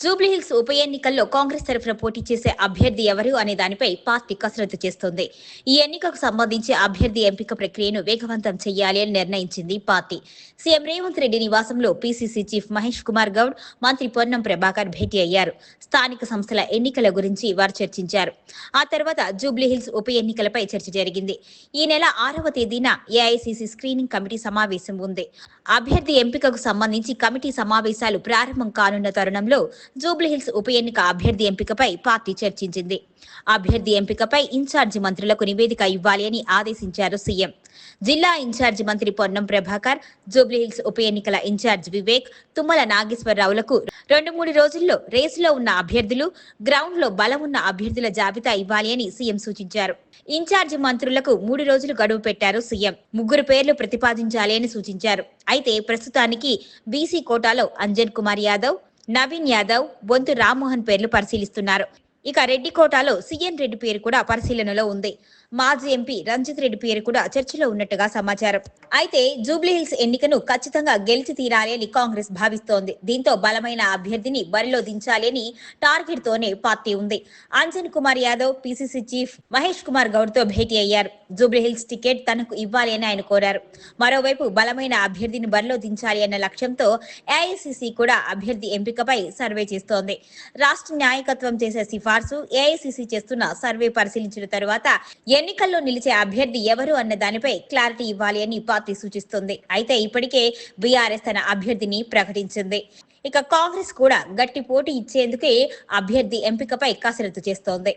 జూబ్లీహిల్స్ ఉప ఎన్నికల్లో కాంగ్రెస్ తరఫున పోటీ చేసే అభ్యర్థి ఎవరు అనే దానిపై పార్టీ కసరత్తు చేస్తోంది. ఈ ఎన్నికకు సంబంధించి అభ్యర్థి ఎంపిక ప్రక్రియను వేగవంతం చేయాలి అని నిర్ణయించింది పార్టీ. సీఎం రేవంత్ రెడ్డి నివాసంలో పీసీసీ చీఫ్ మహేష్ కుమార్ గౌడ్ మంత్రి పొన్నం ప్రభాకర్ భేటీ అయ్యారు. స్థానిక సంస్థల ఎన్నికల గురించి వారు చర్చించారు. ఆ తర్వాత జూబ్లీహిల్స్ ఉప ఎన్నికలపై చర్చ జరిగింది. ఈ నెల ఆరవ తేదీన ఏఐసీసీ స్క్రీనింగ్ కమిటీ సమావేశం ఉంది. అభ్యర్థి ఎంపికకు సంబంధించి కమిటీ సమావేశాలు ప్రారంభం కానున్న తరుణంలో జూబ్లీహిల్స్ ఉప ఎన్నిక అభ్యర్థి ఎంపికపై పార్టీ చర్చించింది. అభ్యర్థి ఎంపికపై ఇన్ఛార్జి మంత్రులకు నివేదిక ఇవ్వాలి అని ఆదేశించారు సీఎం. జిల్లా ఇన్ఛార్జి మంత్రి పొన్నం ప్రభాకర్ జూబ్లీహిల్స్ ఉప ఎన్నికల ఇన్ఛార్జ్ వివేక్ తుమ్మల నాగేశ్వరరావులకు రెండు మూడు రోజుల్లో రేసులో ఉన్న అభ్యర్థులు గ్రౌండ్లో బలం ఉన్న అభ్యర్థుల జాబితా ఇవ్వాలి అని సీఎం సూచించారు. ఇన్ఛార్జి మంత్రులకు మూడు రోజులు గడువు పెట్టారు సీఎం. ముగ్గురు పేర్లు ప్రతిపాదించాలి అని సూచించారు. అయితే ప్రస్తుతానికి బీసీ కోటాలో అంజన్ కుమార్ యాదవ్ నవీన్ యాదవ్ బొంతు రామ్మోహన్ పేర్లు పరిశీలిస్తున్నారు. ఇక రెడ్డి కోటాలో సీఎన్ రెడ్డి పేరు కూడా పరిశీలనలో ఉంది. మాజీ ఎంపీ రంజిత్ రెడ్డి పేరు కూడా చర్చలో ఉన్నట్టుగా సమాచారం. అయితే జూబ్లీహిల్స్ ఎన్నికను ఖచ్చితంగా గెలిచి తీరాలి అని కాంగ్రెస్ భావిస్తోంది. దీంతో బలమైన అభ్యర్థిని బరిలో దించాలి అని టార్గెట్ తోనే పార్టీ ఉంది. అంజన్ కుమార్ యాదవ్ పిసిసి చీఫ్ మహేష్ కుమార్ గౌడ్తో భేటీ అయ్యారు. జూబ్లీహిల్స్ టికెట్ తనకు ఇవ్వాలి అని ఆయన కోరారు. మరోవైపు బలమైన అభ్యర్థిని బరిలో దించాలి అన్న లక్ష్యంతో ఏఐసిసి కూడా అభ్యర్థి ఎంపికపై సర్వే చేస్తోంది. రాష్ట్ర నాయకత్వం చేసే సిఫార్సు ఏఐసిసి చేస్తున్న సర్వే పరిశీలించిన తరువాత ఎన్నికల్లో నిలిచే అభ్యర్థి ఎవరు అన్న దానిపై క్లారిటీ ఇవ్వాలి అని పార్టీ సూచిస్తుంది. అయితే ఇప్పటికే బీఆర్ఎస్ తన అభ్యర్థిని ప్రకటించింది. ఇక కాంగ్రెస్ కూడా గట్టి పోటీ ఇచ్చేందుకే అభ్యర్థి ఎంపికపై కసరత్తు చేస్తోంది.